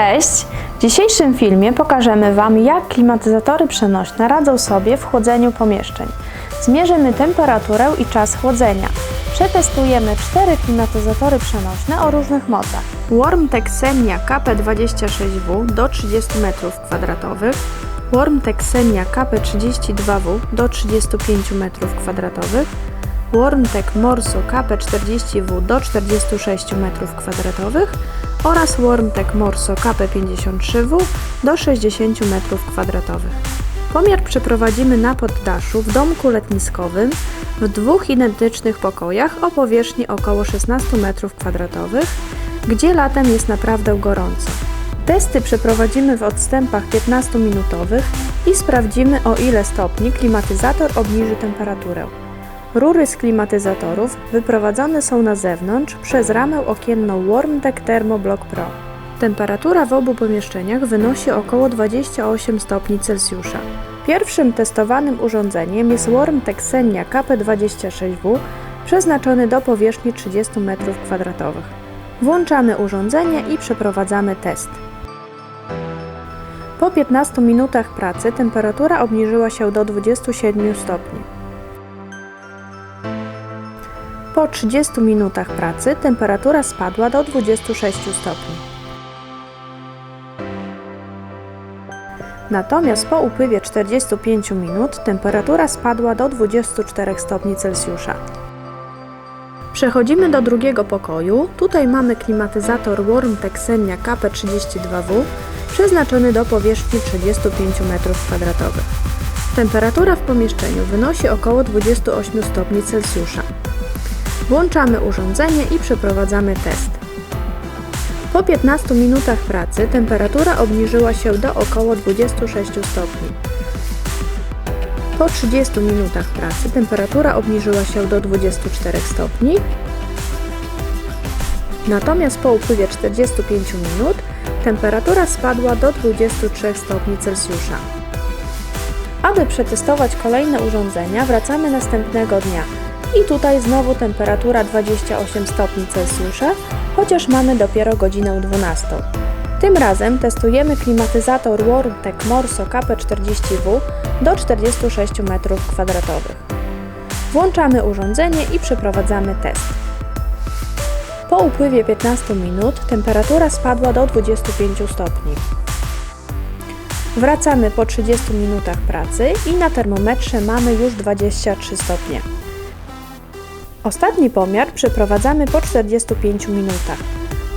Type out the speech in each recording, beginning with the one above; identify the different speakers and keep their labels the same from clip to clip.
Speaker 1: Cześć! W dzisiejszym filmie pokażemy Wam, jak klimatyzatory przenośne radzą sobie w chłodzeniu pomieszczeń. Zmierzymy temperaturę i czas chłodzenia. Przetestujemy cztery klimatyzatory przenośne o różnych mocach. Warmtek Xenia KP26W do 30 m2, Warmtek Xenia KP32W do 35 m2, Warmtek Morso KP40W do 46 m2 oraz Warmtek Morso KP53W do 60 m2. Pomiar przeprowadzimy na poddaszu w domku letniskowym w dwóch identycznych pokojach o powierzchni około 16 m2, gdzie latem jest naprawdę gorąco. Testy przeprowadzimy w odstępach 15-minutowych i sprawdzimy o ile stopni klimatyzator obniży temperaturę. Rury z klimatyzatorów wyprowadzone są na zewnątrz przez ramę okienną Warmtek Thermoblock Pro. Temperatura w obu pomieszczeniach wynosi około 28 stopni Celsjusza. Pierwszym testowanym urządzeniem jest Warmtek Xenia KP26W przeznaczony do powierzchni 30 m2. Włączamy urządzenie i przeprowadzamy test. Po 15 minutach pracy temperatura obniżyła się do 27 stopni. Po 30 minutach pracy temperatura spadła do 26 stopni. Natomiast po upływie 45 minut temperatura spadła do 24 stopni Celsjusza. Przechodzimy do drugiego pokoju. Tutaj mamy klimatyzator Warmtek Xenia KP32W przeznaczony do powierzchni 35 m2. Temperatura w pomieszczeniu wynosi około 28 stopni Celsjusza. Włączamy urządzenie i przeprowadzamy test. Po 15 minutach pracy temperatura obniżyła się do około 26 stopni. Po 30 minutach pracy temperatura obniżyła się do 24 stopni. Natomiast po upływie 45 minut temperatura spadła do 23 stopni Celsjusza. Aby przetestować kolejne urządzenia, wracamy następnego dnia. I tutaj znowu temperatura 28 stopni Celsjusza, chociaż mamy dopiero godzinę 12. Tym razem testujemy klimatyzator Warmtek Morso KP40W do 46 m2. Włączamy urządzenie i przeprowadzamy test. Po upływie 15 minut temperatura spadła do 25 stopni. Wracamy po 30 minutach pracy i na termometrze mamy już 23 stopnie. Ostatni pomiar przeprowadzamy po 45 minutach.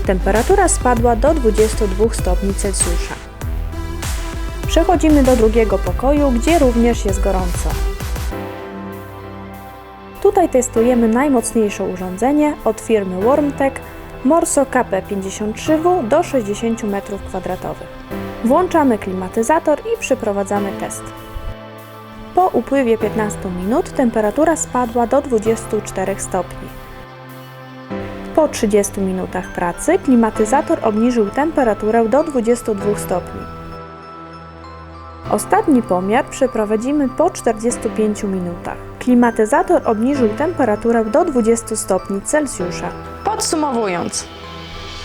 Speaker 1: Temperatura spadła do 22 stopni Celsjusza. Przechodzimy do drugiego pokoju, gdzie również jest gorąco. Tutaj testujemy najmocniejsze urządzenie od firmy Warmtek Morso KP53W do 60 m2. Włączamy klimatyzator i przeprowadzamy test. Po upływie 15 minut temperatura spadła do 24 stopni. Po 30 minutach pracy klimatyzator obniżył temperaturę do 22 stopni. Ostatni pomiar przeprowadzimy po 45 minutach. Klimatyzator obniżył temperaturę do 20 stopni Celsjusza. Podsumowując,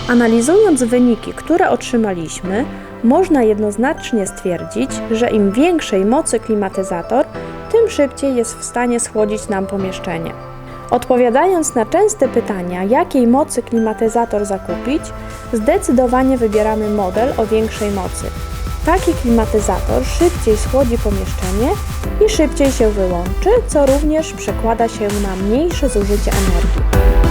Speaker 1: Analizując wyniki, które otrzymaliśmy, można jednoznacznie stwierdzić, że im większej mocy klimatyzator, tym szybciej jest w stanie schłodzić nam pomieszczenie. Odpowiadając na częste pytania, jakiej mocy klimatyzator zakupić, zdecydowanie wybieramy model o większej mocy. Taki klimatyzator szybciej schłodzi pomieszczenie i szybciej się wyłączy, co również przekłada się na mniejsze zużycie energii.